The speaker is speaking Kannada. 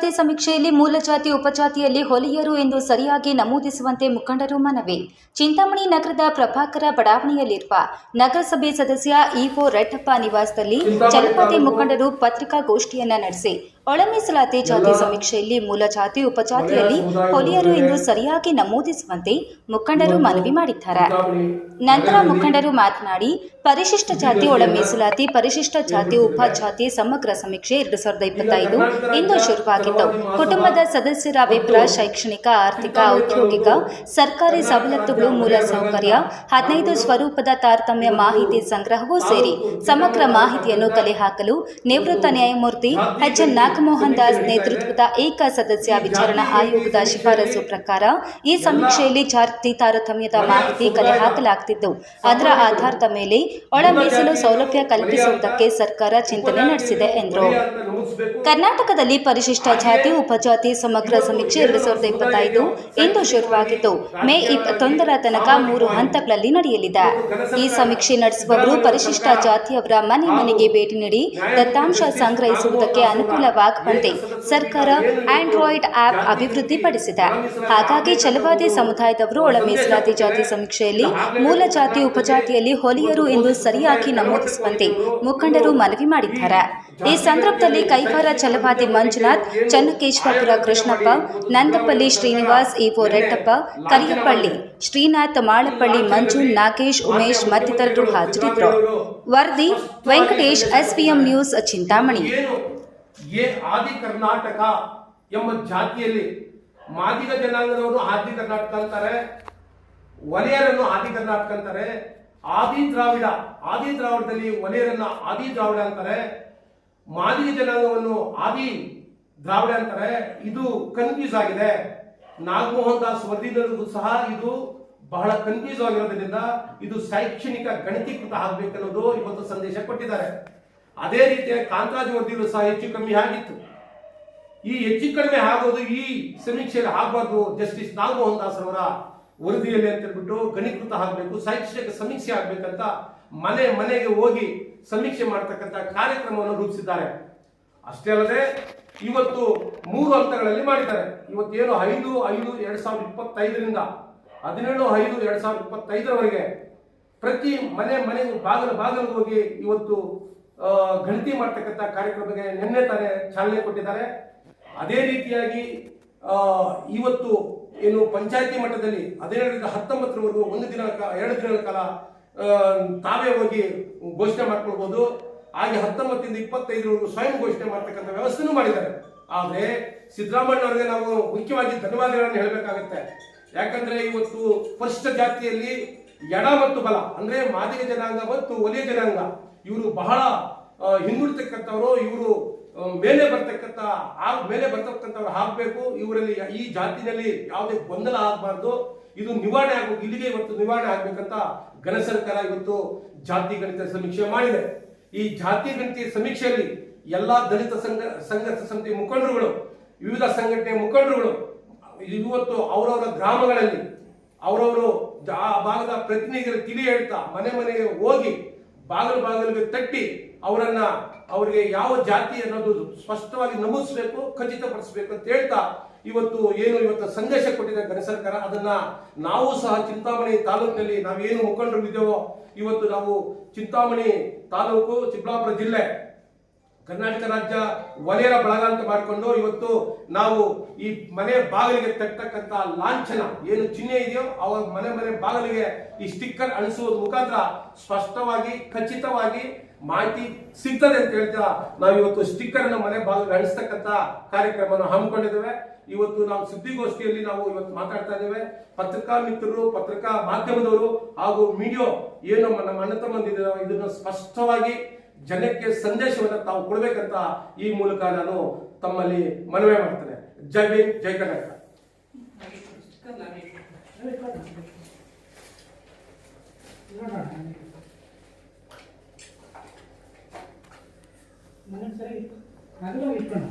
ಜಾತಿ ಸಮೀಕ್ಷೆಯಲ್ಲಿ ಮೂಲ ಜಾತಿ ಉಪಜಾತಿಯಲ್ಲಿ ಹೊಲಿಯರು ಎಂದು ಸರಿಯಾಗಿ ನಮೂದಿಸುವಂತೆ ಮುಖಂಡರು ಮನವಿ. ಚಿಂತಾಮಣಿ ನಗರದ ಪ್ರಭಾಕರ ಬಡಾವಣೆಯಲ್ಲಿರುವ ನಗರಸಭೆ ಸದಸ್ಯ ಇಒ ರೆಡ್ಡಪ್ಪ ನಿವಾಸದಲ್ಲಿ ಚಲಪತಿ ಮುಖಂಡರು ಪತ್ರಿಕಾಗೋಷ್ಠಿಯನ್ನ ನಡೆಸಿ ಒಳ ಮೀಸಲಾತಿ ಜಾತಿ ಸಮೀಕ್ಷೆಯಲ್ಲಿ ಮೂಲ ಜಾತಿ ಉಪಜಾತಿಯಲ್ಲಿ ಹೊಲಿಯರು ಎಂದು ಸರಿಯಾಗಿ ನಮೂದಿಸುವಂತೆ ಮುಖಂಡರು ಮನವಿ ಮಾಡಿದ್ದಾರೆ. ನಂತರ ಮುಖಂಡರು ಮಾತನಾಡಿ ಪರಿಶಿಷ್ಟ ಜಾತಿ ಒಳ ಮೀಸಲಾತಿ ಪರಿಶಿಷ್ಟ ಜಾತಿ ಉಪಜಾತಿ ಸಮಗ್ರ ಸಮೀಕ್ಷೆ ಎರಡು ಸಾವಿರದ ಇಪ್ಪತ್ತೈದು ಇಂದು ಶುರುವಾಗಿದ್ದು ಕುಟುಂಬದ ಸದಸ್ಯರ ಅಭಿಪ್ರಾಯ ಶೈಕ್ಷಣಿಕ ಆರ್ಥಿಕ ಔದ್ಯೋಗಿಕ ಸರ್ಕಾರಿ ಸವಲತ್ತುಗಳು ಮೂಲ ಸೌಕರ್ಯ ಹದಿನೈದು ಸ್ವರೂಪದ ತಾರತಮ್ಯ ಮಾಹಿತಿ ಸಂಗ್ರಹವೂ ಸೇರಿ ಸಮಗ್ರ ಮಾಹಿತಿಯನ್ನು ಕಲೆ ಹಾಕಲು ನಿವೃತ್ತ ನ್ಯಾಯಮೂರ್ತಿ ಎಚ್ ಎನ್ ನಾಗಮೋಹನ್ ದಾಸ್ ನೇತೃತ್ವದ ಏಕ ಸದಸ್ಯ ವಿಚಾರಣಾ ಆಯೋಗದ ಶಿಫಾರಸು ಪ್ರಕಾರ ಈ ಸಮೀಕ್ಷೆಯಲ್ಲಿ ಜಾತಿ ತಾರತಮ್ಯದ ಮಾಹಿತಿ ಕಲೆ ಹಾಕಲಾಗುತ್ತಿದ್ದು ಅದರ ಆಧಾರದ ಮೇಲೆ ಒಳ ಮೀಸಲು ಸೌಲಭ್ಯ ಕಲ್ಪಿಸುವುದಕ್ಕೆ ಸರ್ಕಾರ ಚಿಂತನೆ ನಡೆಸಿದೆ, ಎಂದರು. ಕರ್ನಾಟಕದಲ್ಲಿ ಪರಿಶಿಷ್ಟ ಜಾತಿ ಉಪಜಾತಿ ಸಮಗ್ರ ಸಮೀಕ್ಷೆ ಎರಡು ಸಾವಿರದ ಇಪ್ಪತ್ತೈದು ಇಂದು ಶುರುವಾಗಿದ್ದು ಮೇ ಇಪ್ಪತ್ತೊಂದರ ತನಕ ಮೂರು ಹಂತಗಳಲ್ಲಿ ನಡೆಯಲಿದೆ. ಈ ಸಮೀಕ್ಷೆ ನಡೆಸುವವರು ಪರಿಶಿಷ್ಟ ಜಾತಿಯವರ ಮನೆ ಮನೆಗೆ ಭೇಟಿ ನೀಡಿ ದತ್ತಾಂಶ ಸಂಗ್ರಹಿಸುವುದಕ್ಕೆ ಅನುಕೂಲವಾಗುವಂತೆ ಸರ್ಕಾರ ಆಂಡ್ರಾಯ್ಡ್ ಆಪ್ ಅಭಿವೃದ್ಧಿಪಡಿಸಿದೆ. ಹಾಗಾಗಿ ಚಲವಾದಿ ಸಮುದಾಯದವರು ಒಳ ಮೀಸಲಾತಿ ಜಾತಿ ಸಮೀಕ್ಷೆಯಲ್ಲಿ ಮೂಲ ಜಾತಿ ಉಪಜಾತಿಯಲ್ಲಿ ಹೊಲಿಯರು ಎಂದು ಸರಿಯಾಗಿ ನಮೂದಿಸುವಂತೆ ಮುಖಂಡರು ಮನವಿ ಮಾಡಿದ್ದಾರೆ. ಈ ಸಂದರ್ಭದಲ್ಲಿ ಕೈವಾರ ಚಲಪಾತಿ ಮಂಜುನಾಥ್, ಚನ್ನಕೇಶ್ವರಪುರ ಕೃಷ್ಣಪ್ಪ, ನಂದಪಲ್ಲಿ ಶ್ರೀನಿವಾಸ್ ಇಒ ರೆಡ್ಡಪ್ಪ ಕರಿಯಪ್ಪಳ್ಳಿ ಶ್ರೀನಾಥ್, ಮಾಳಪಳ್ಳಿ ಮಂಜು, ನಾಗೇಶ್, ಉಮೇಶ್ ಮತ್ತಿತರರು ಹಾಜರಿದ್ದರು. ವರದಿ, ವೆಂಕಟೇಶ್ ಎಸ್ಪಿಎಂ ನ್ಯೂಸ್, ಚಿಂತಾಮಣಿ. ಆದಿ ಕರ್ನಾಟಕ ಎಂಬ ಜಾತಿಯಲ್ಲಿ ಮಾದಿಗ ಜನಾಂಗದವರು ಆದಿ ಕರ್ನಾಟಕ ಅಂತಾರೆ ಒಲೆಯರನ್ನು ಆದಿ ಕರ್ನಾಟಕ ಅಂತಾರೆ, ಆದಿ ದ್ರಾವಿಡ, ಆದಿ ದ್ರಾವಿಡದಲ್ಲಿ ಒಲೆಯರನ್ನ ಆದಿ ದ್ರಾವಿಡ ಅಂತಾರೆ. ಮಾದಿಗ ಜನಾಂಗವನ್ನು ಆದಿ ದ್ರಾವಿಡ ಅಂತಾರೆ, ಇದು ಕನ್ಫ್ಯೂಸ್ ಆಗಿದೆ. ನಾಗಮೋಹನ್ ದಾಸ್ ವರದಿನಲ್ಲೂ ಸಹ ಇದು ಬಹಳ ಕನ್ಫ್ಯೂಸ್ ಆಗಿರೋದ್ರಿಂದ ಇದು ಶೈಕ್ಷಣಿಕ ಗಣಕೀಕೃತ ಆಗ್ಬೇಕನ್ನೋದು ಇವತ್ತು ಸಂದೇಶ ಕೊಟ್ಟಿದ್ದಾರೆ. ಅದೇ ರೀತಿಯ ಕಾಂತರಾಜ್ ವರದಿಯಲ್ಲೂ ಸಹ ಹೆಚ್ಚು ಕಮ್ಮಿ ಆಗಿತ್ತು. ಈ ಹೆಚ್ಚು ಕಡಿಮೆ ಆಗೋದು ಈ ಸಮೀಕ್ಷೆಯಲ್ಲಿ ಆಗಬಾರ್ದು ಜಸ್ಟಿಸ್ ನಾಗಮೋಹನ್ ದಾಸ್ ಅವರ ವರದಿಯಲ್ಲಿ ಅಂತ ಹೇಳ್ಬಿಟ್ಟು ಗಣೀಕೃತ ಆಗಬೇಕು, ಶೈಕ್ಷಣಿಕ ಸಮೀಕ್ಷೆ ಆಗ್ಬೇಕಂತ ಮನೆ ಮನೆಗೆ ಹೋಗಿ ಸಮೀಕ್ಷೆ ಮಾಡತಕ್ಕಂತ ಕಾರ್ಯಕ್ರಮವನ್ನು ರೂಪಿಸಿದ್ದಾರೆ. ಅಷ್ಟೇ ಅಲ್ಲದೆ ಇವತ್ತು ಮೂರು ಹಂತಗಳಲ್ಲಿ ಮಾಡಿದ್ದಾರೆ. ಇವತ್ತೇನು ಐದು ಐದು, ಎರಡ್ ಸಾವಿರದ ಇಪ್ಪತ್ತೈದರಿಂದ ಹದಿನೇಳು, ಐದು, ಎರಡ್ ಸಾವಿರದ ಇಪ್ಪತ್ತೈದರವರೆಗೆ ಪ್ರತಿ ಮನೆ ಮನೆ ಬಾಗಲು ಬಾಗಿಲು ಹೋಗಿ ಇವತ್ತು ಗಣತಿ ಮಾಡ್ತಕ್ಕಂಥ ಕಾರ್ಯಕ್ರಮಕ್ಕೆ ನಿನ್ನೆ ತಾನೇ ಚಾಲನೆ ಕೊಟ್ಟಿದ್ದಾರೆ. ಅದೇ ರೀತಿಯಾಗಿ ಇವತ್ತು ಏನು ಪಂಚಾಯತಿ ಮಟ್ಟದಲ್ಲಿ ಹದಿನೇಳರಿಂದ ಹತ್ತೊಂಬತ್ತರವರೆಗೂ ಒಂದು ದಿನ ಎರಡು ದಿನಗಳ ಕಾಲ ತಾವೇ ಹೋಗಿ ಘೋಷಣೆ ಮಾಡ್ಕೊಳ್ಬೋದು. ಹಾಗೆ ಹತ್ತೊಂಬತ್ತಿಂದ ಇಪ್ಪತ್ತೈದರವರೆಗೂ ಸ್ವಯಂ ಘೋಷಣೆ ಮಾಡ್ತಕ್ಕಂಥ ವ್ಯವಸ್ಥೆನೂ ಮಾಡಿದ್ದಾರೆ. ಆದರೆ ಸಿದ್ದರಾಮಯ್ಯ ಅವರಿಗೆ ನಾವು ಮುಖ್ಯವಾಗಿ ಧನ್ಯವಾದಗಳನ್ನು ಹೇಳಬೇಕಾಗುತ್ತೆ. ಯಾಕಂದ್ರೆ ಇವತ್ತು ಪರಿಷ್ಠ ಜಾತಿಯಲ್ಲಿ ಎಡ ಮತ್ತು ಬಲ, ಅಂದ್ರೆ ಮಾದಿಗ ಜನಾಂಗ ಮತ್ತು ಒಲಿಯ ಜನಾಂಗ, ಇವರು ಬಹಳ ಹಿಂದುಳಿತಕ್ಕಂಥವರು, ಇವರು ಮೇಲೆ ಬರ್ತಕ್ಕಂಥ ಆ, ಮೇಲೆ ಬರ್ತಕ್ಕಂಥವ್ರು ಹಾಕ್ಬೇಕು ಇವರಲ್ಲಿ ಈ ಜಾತಿನಲ್ಲಿ ಯಾವುದೇ ಗೊಂದಲ ಆಗಬಾರ್ದು. ಇದು ನಿವಾರಣೆ ಆಗಬೇಕು ಇಲ್ಲಿಗೆ ಇವತ್ತು ನಿವಾರಣೆ ಆಗ್ಬೇಕಂತ ಘನ ಸರ್ಕಾರ ಇವತ್ತು ಜಾತಿ ಗಣಿತ ಸಮೀಕ್ಷೆ ಮಾಡಿದೆ. ಈ ಜಾತಿ ಗಣಿತ ಸಮೀಕ್ಷೆಯಲ್ಲಿ ಎಲ್ಲಾ ದಲಿತ ಸಂಘ ಸಂಘರ್ಷ ಸಮಿತಿ ಮುಖಂಡರುಗಳು, ವಿವಿಧ ಸಂಘಟನೆ ಮುಖಂಡರುಗಳು, ಇವತ್ತು ಅವರವರ ಗ್ರಾಮಗಳಲ್ಲಿ ಅವರವರು ಆ ಭಾಗದ ಪ್ರತಿನಿಧಿಗಳು ತಿಳಿ ಹೇಳ್ತಾ, ಮನೆ ಮನೆಗೆ ಹೋಗಿ ಬಾಗಿಲು ಬಾಗಿಲಿಗೆ ತಟ್ಟಿ ಅವರನ್ನ ಅವರಿಗೆ ಯಾವ ಜಾತಿ ಅನ್ನೋದು ಸ್ಪಷ್ಟವಾಗಿ ನಮೂದಿಸಬೇಕು, ಖಚಿತಪಡಿಸಬೇಕು ಅಂತ ಹೇಳ್ತಾ ಇವತ್ತು ಏನು ಇವತ್ತು ಸಂದೇಶ ಕೊಟ್ಟಿದೆ ಘನ ಸರ್ಕಾರ, ಅದನ್ನ ನಾವು ಸಹ ಚಿಂತಾಮಣಿ ತಾಲೂಕಿನಲ್ಲಿ ನಾವೇನು ಮುಖಂಡರು ಇದ್ದೇವೋ ಇವತ್ತು ನಾವು ಚಿಂತಾಮಣಿ ತಾಲೂಕು ಚಿಕ್ಕಬಳ್ಳಾಪುರ ಜಿಲ್ಲೆ, ಕರ್ನಾಟಕ ರಾಜ್ಯ ವಲಯರ ಬಳಗ ಅಂತ ಮಾಡಿಕೊಂಡು ಇವತ್ತು ನಾವು ಈ ಮನೆ ಬಾಗಿಲಿಗೆ ತಟ್ಟತಕ್ಕಂತ ಲಾಂಛನ ಏನು ಚಿಹ್ನೆ ಇದೆಯೋ ಅವರ ಮನೆ ಮನೆ ಬಾಗಿಲಿಗೆ ಈ ಸ್ಟಿಕ್ಕರ್ ಅಳಿಸುವುದ ಮುಖಾಂತರ ಸ್ಪಷ್ಟವಾಗಿ, ಖಚಿತವಾಗಿ ಮಾಹಿತಿ ಸಿಗ್ತದೆ ಅಂತ ಹೇಳ್ತಾ ನಾವು ಇವತ್ತು ಸ್ಟಿಕ್ಕರ್ ಅನ್ನು ಮನೆ ಬಾಗಿಲಿಗೆ ಅಳಿಸ್ತಕ್ಕಂತ ಕಾರ್ಯಕ್ರಮವನ್ನು ಹಮ್ಮಿಕೊಂಡಿದ್ದೇವೆ. ಇವತ್ತು ನಾವು ಸುದ್ದಿಗೋಷ್ಠಿಯಲ್ಲಿ ನಾವು ಇವತ್ತು ಮಾತಾಡ್ತಾ ಇದ್ದೇವೆ. ಪತ್ರಿಕಾ ಮಿತ್ರರು, ಪತ್ರಿಕಾ ಮಾಧ್ಯಮದವರು ಹಾಗೂ ಮೀಡಿಯೋ ಏನು ನಮ್ಮ ಅಣ್ಣ ನಾವು ಇದನ್ನು ಸ್ಪಷ್ಟವಾಗಿ ಜನಕ್ಕೆ ಸಂದೇಶವನ್ನು ತಾವು ಕೊಡಬೇಕಂತ ಈ ಮೂಲಕ ನಾನು ತಮ್ಮಲ್ಲಿ ಮನವಿ ಮಾಡ್ತೇನೆ. ಜೈ ಜೈ ಕರ್ನಾಟಕ. ಮನೆ ಸರಿ ಇಟ್ಕೊಂಡು